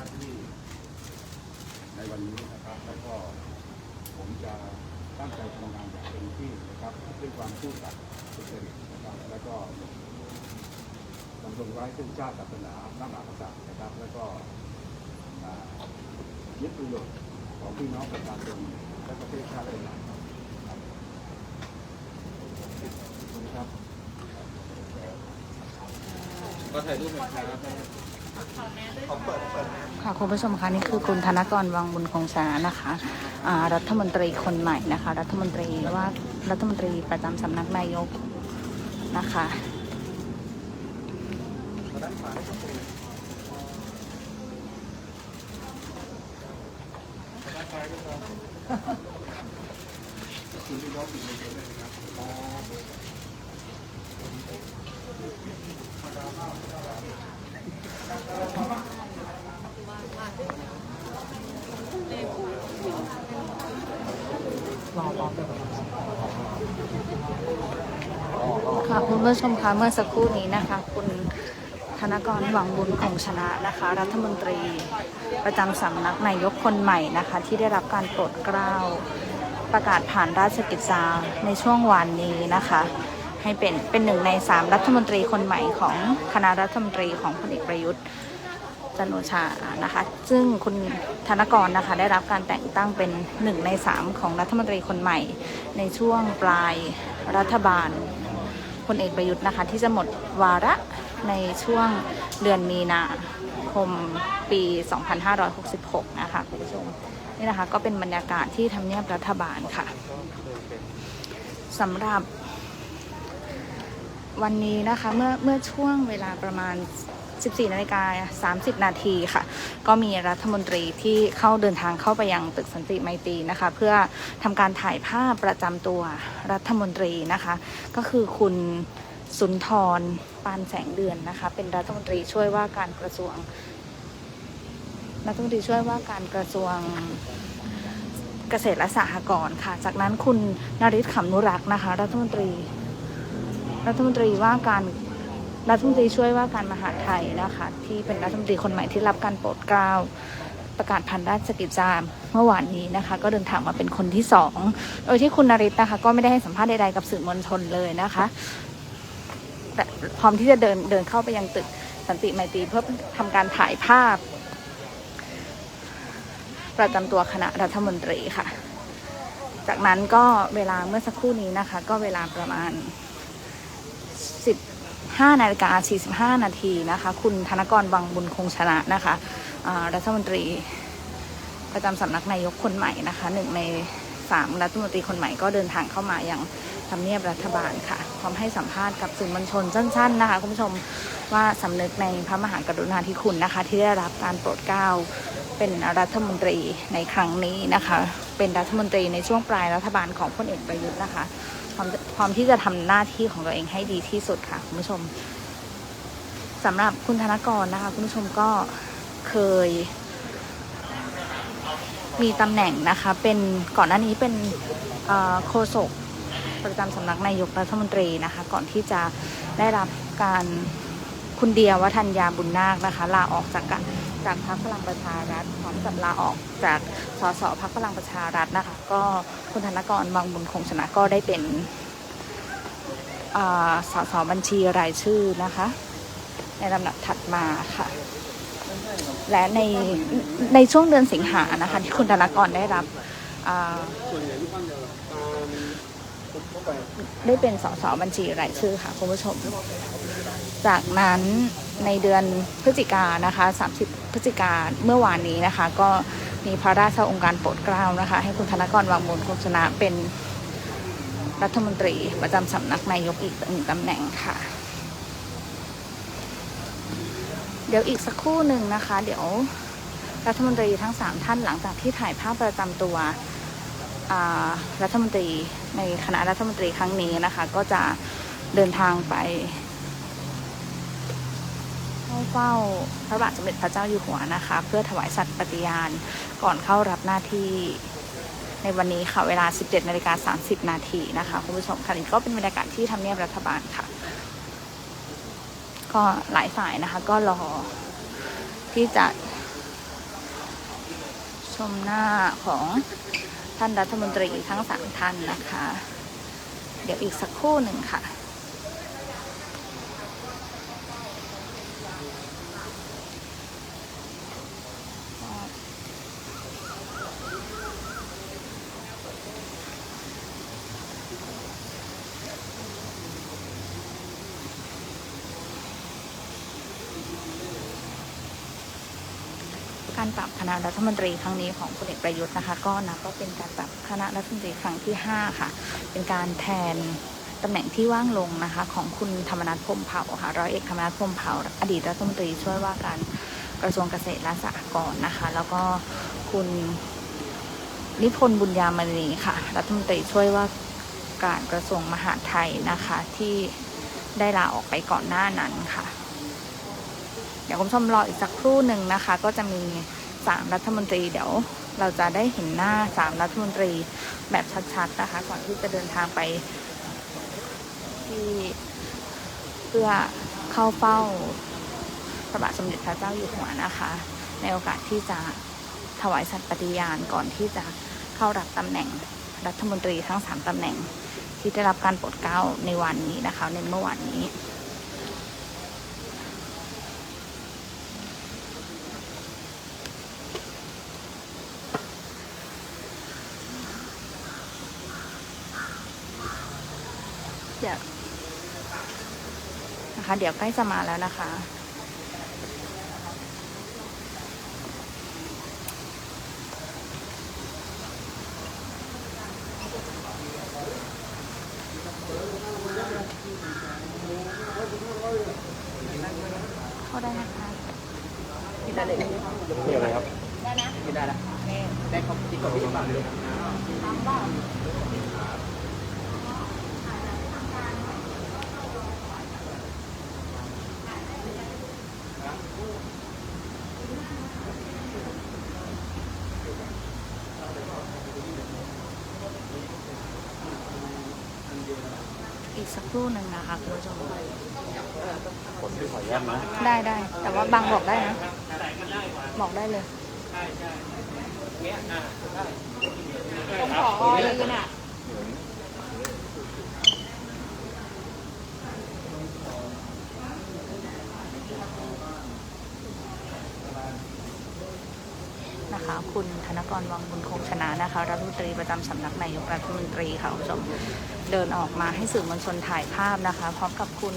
าที่ในวันนี้นะครับ แล้วก็ผมจะตั้งใจทำงานอย่างเต็มที่นะครับด้วยความซื่อสัตย์สุจริตนะครับ แล้วก็ดำรงไว้ซึ่งชาติศาสนาพระมหากษัตริย์นะครับ แล้วก็ยึดประโยชน์ของพี่น้องประชาชนและประเทศชาติเป็นหลักครับขอบคุณครับก็ถ่ายรูปหน่อยครับ ค่ะคุณผู้ชมคะนี่คือคุณธนกรวังบุญคงชนะนะคะอ่ารัฐมนตรีคนใหม่นะคะ รัฐมนตรีว่ารัฐมนตรีประจำสำนักนายกนะคะด้านขวาครับผมด้านซ้ายด้วยครับคุณพี่น้องอยู่ในเมืองเลยนะครับ ค่ะคุณผู้ชมคะเมื่อสักครู่นี้นะคะ คุณธนกรหวังบุญคงชนะนะคะ รัฐมนตรีประจำสำนักนายกคนใหม่นะคะ ที่ได้รับการโปรดเกล้าประกาศผ่านราชกิจจาในช่วงวานนี้นะคะ ให้เป็นเป็นหนึ่งในสามรัฐมนตรีคนใหม่ของคณะรัฐมนตรีของพลเอกประยุทธ์ จันโอชานะคะ ซึ่งคุณธนกรนะคะ ได้รับการแต่งตั้งเป็นหนึ่งในสามของรัฐมนตรีคนใหม่ ในช่วงปลายรัฐบาลพลเอกประยุทธ์นะคะ ที่จะหมดวาระในช่วงเดือนมีนาคมปี 2566 นะคะคุณผู้ชมนี่นะคะก็เป็นบรรยากาศที่ทำเนียบรัฐบาลค่ะสำหรับวันนี้นะคะเมื่อเมื่อช่วงเวลาประมาณ 14นาฬิกา30 นาทีค่ะ ก็มีรัฐมนตรีที่เข้าเดินทางเข้าไปยังตึกสันติไมตรีนะคะ เพื่อทำการถ่ายภาพประจำตัวรัฐมนตรีนะคะ ก็คือคุณสุนทรปานแสงเดือนนะคะ เป็นรัฐมนตรีช่วยว่าการกระทรวงรัฐมนตรีช่วยว่าการกระทรวงเกษตรและสหกรณ์ค่ะ จากนั้นคุณนริศขำนุรักษ์นะคะ รัฐมนตรี รัฐมนตรีว่าการ รัฐมนตรีช่วยว่าการมหาไทยนะคะ ที่เป็นรัฐมนตรีคนใหม่ที่รับการโปรดเกล้าประกาศพันราชกิจจามเมื่อวานนี้นะคะ ก็เดินทางมาเป็นคนที่สองโดยที่คุณนริศนะคะ ก็ไม่ได้ให้สัมภาษณ์ใดๆกับสื่อมวลชนเลยนะคะแต่พร้อมที่จะเดินเดินเข้าไปยังตึกสันติไมตรีเพื่อทำการถ่ายภาพ ประจำตัวคณะรัฐมนตรีค่ะ จากนั้นก็เวลาเมื่อสักครู่นี้นะคะ ก็เวลาประมาณ 15นาฬิกา45 นาทีนะคะ คุณธนกรวังบุญคงชนะนะคะรัฐมนตรีประจำสำนักนายกคนใหม่นะคะหนึ่งในสามรัฐมนตรีคนใหม่ก็เดินทางเข้ามาอย่างทำเนียบรัฐบาลค่ะ พร้อมให้สัมภาษณ์กับสื่อมวลชนสั้น ๆ นะคะ คุณผู้ชมว่าสำนึกในพระมหากรุณาธิคุณนะคะ ที่ได้รับการโปรดเกล้าเป็นรัฐมนตรีในครั้งนี้นะคะ เป็นรัฐมนตรีในช่วงปลายรัฐบาลของพลเอกประยุทธ์นะคะ ร้อมพร้อมที่จะทำหน้าที่ของตัวเองให้ดีที่สุดค่ะคุณผู้ชมสำหรับคุณธนกรนะคะ คุณผู้ชมก็เคย มีตำแหน่งนะคะ เป็นก่อนหน้านี้เป็นโฆษกประจำสำนักนายกรัฐมนตรีนะคะ ก่อนที่จะได้รับการคุณเดียวัฒนยาบุญนาคนะคะลาออกจากการ จากพรรคพลังประชารัฐพร้อมกับลาออกจากสสพรรคพลังประชารัฐนะคะ ก็คุณธนกรวังบุญคงชนะก็ได้เป็นสสบัญชีรายชื่อนะคะ ในลำดับถัดมาค่ะ และในในช่วงเดือนสิงหานะคะ ที่คุณธนกรได้รับได้เป็นสสบัญชีรายชื่อค่ะคุณผู้ชม จากนั้น ในเดือนพฤศจิกานะคะ 30 พฤศจิกาเมื่อวานนี้นะคะ ก็มีพระราชองค์การโปรดเกล้านะคะ ให้คุณธนกรวังบุญคงชนะเป็นรัฐมนตรีประจำสำนักนายกอีกหนึ่งตำแหน่งค่ะ เดี๋ยวอีกสักครู่หนึ่งนะคะ เดี๋ยวรัฐมนตรีทั้งสามท่านหลังจากที่ถ่ายภาพประจำตัวรัฐมนตรีในคณะรัฐมนตรีครั้งนี้นะคะ ก็จะเดินทางไป เข้าเฝ้าพระบาทสมเด็จพระเจ้าอยู่หัวนะคะ เพื่อถวายสัตย์ปฏิญาณก่อนเข้ารับหน้าที่ในวันนี้ค่ะเวลา 17นาฬิกา30 นาทีนะคะคุณผู้ชมค่ะนี่ก็เป็นบรรยากาศที่ทำเนียบรัฐบาลค่ะ ก็หลายฝ่ายนะคะ ก็รอที่จะชมหน้าของท่านรัฐมนตรีทั้งสามท่านนะคะ เดี๋ยวอีกสักครู่หนึ่งค่ะ การปรับคณะรัฐมนตรีครั้งนี้ของพลเอกประยุทธ์นะคะ ก็นับว่าเป็นการปรับคณะรัฐมนตรีครั้งที่ 5 ค่ะ เป็นการแทน ตำแหน่งที่ว่างลงนะคะ ของคุณธรรมนัฐพมเผ่าค่ะร้อยเอกธรรมนัฐพมเผ่า อดีตรัฐมนตรีช่วยว่าการกระทรวงเกษตรและสหกรณ์นะคะ แล้วก็คุณนิพนธ์บุญญามณีค่ะ รัฐมนตรีช่วยว่าการกระทรวงมหาดไทยนะคะ ที่ได้ลาออกไปก่อนหน้านั้นค่ะ เดี๋ยวคุณผู้ชมรออีกสักครู่หนึ่งนะคะ ก็จะมีสามรัฐมนตรีเดี๋ยวเราจะได้เห็นหน้าสามรัฐมนตรีแบบชัดๆนะคะ ก่อนที่จะเดินทางไป ที่เพื่อเข้าเฝ้าพระบาทสมเด็จพระเจ้าอยู่หัวนะคะ ในโอกาสที่จะถวายสัตย์ปฏิญาณก่อนที่จะเข้ารับตำแหน่งรัฐมนตรีทั้งสามตำแหน่งที่ได้รับการโปรดเกล้าในวันนี้นะคะในเมื่อวานนี้เดี๋ยว เดี๋ยวใกล้จะมาแล้วนะคะ เข้าได้นะคะกินได้เลยนี่อะไรครับ ได้นะกินได้ละนี่ได้ครบที่กดที่บังเลย ทำบ้าง อีก สักครู่หนึ่งนะคะคุณผู้ชมผมที่ขออนุญาตนะได้ได้ แต่ว่าบางบอกได้นะ บอกได้เลยต้องขอยืนอะนะ คะคุณธนกรวังบุญคงชนะนะคะรัฐมนตรีประจำสำนักนายกรัฐมนตรีค่ะคุณผู้ชมเดินออกมาให้สื่อมวลชนถ่ายภาพนะคะ พร้อมกับคุณ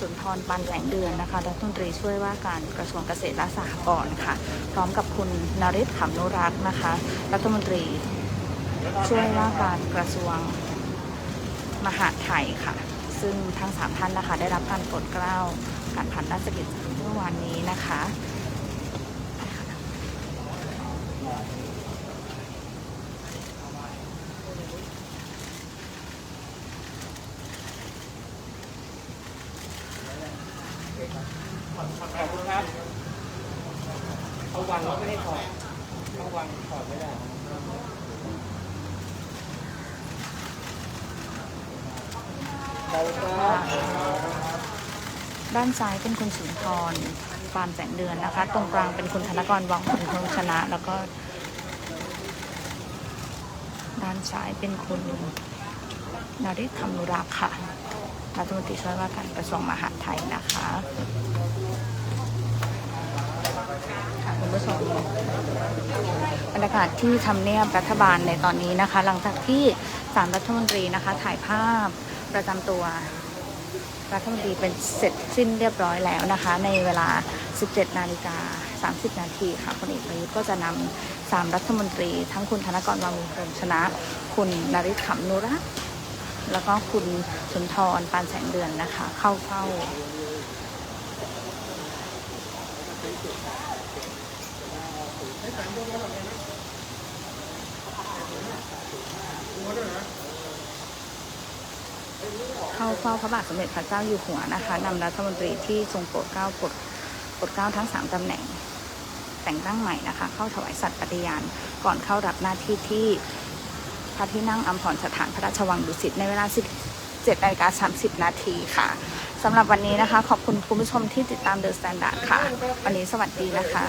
สุนทรปันแสงเดือนนะคะรัฐมนตรีช่วยว่าการกระทรวงเกษตรและสหกรณ์ค่ะ พร้อมกับคุณนริศขำนุรักษ์นะคะ รัฐมนตรีช่วยว่าการกระทรวงมหาดไทยค่ะ ซึ่งทั้งสามท่านนะคะ ได้รับการโปรดเกล้าการผ่านราชกิจเมื่อวานนี้นะคะ ขอบคุณครับเอาวางแล้วไม่ได้ถอดเอาวางถอดไม่ได้ด้านซ้ายเป็นคุณสุนทรปานแสงเดือนนะคะ ตรงกลางเป็นคุณธนกรวังผลคงชนะ แล้วก็ ด้านซ้ายเป็นคุณนาริศคำนุรักษ์ค่ะรัฐมนตรีช่วยว่าการกระทรวงมหาดไทยนะคะค่ะคุณ ผู้ชมบรรยากาศที่ทำเนียบรัฐบาลในตอนนี้นะคะ หลังจากที่สามรัฐมนตรีนะคะ ถ่ายภาพประจำตัว รัฐมนตรีเป็นเสร็จสิ้นเรียบร้อยแล้วนะคะ ในเวลา 17 นาฬิกา 30 นาทีค่ะพลเอกประยุทธ์ก็จะนำสามรัฐมนตรี ทั้งคุณธนกรวังบุญคงชนะ คุณนริศขำนุรักษ์แล้วก็คุณสุนทรปานแสงเดือนนะคะ เข้าเฝ้า เข้าเฝ้าพระบาทสมเด็จพระเจ้าอยู่หัวนะคะนำรัฐมนตรีที่ทรงโปรดเกล้าโปรดโปรดเกล้าทั้งสามตำแหน่ง แต่งตั้งใหม่นะคะ เข้าถวายสัตย์ปฏิญาณก่อนเข้ารับหน้าที่ที่พระที่นั่งอัมพรสถานพระราชวังดุสิตในเวลา 17นาฬิกา30 นาทีค่ะสำหรับวันนี้นะคะ ขอบคุณคุณผู้ชมที่ติดตามเดอะสแตนดาร์ดค่ะ วันนี้สวัสดีนะคะ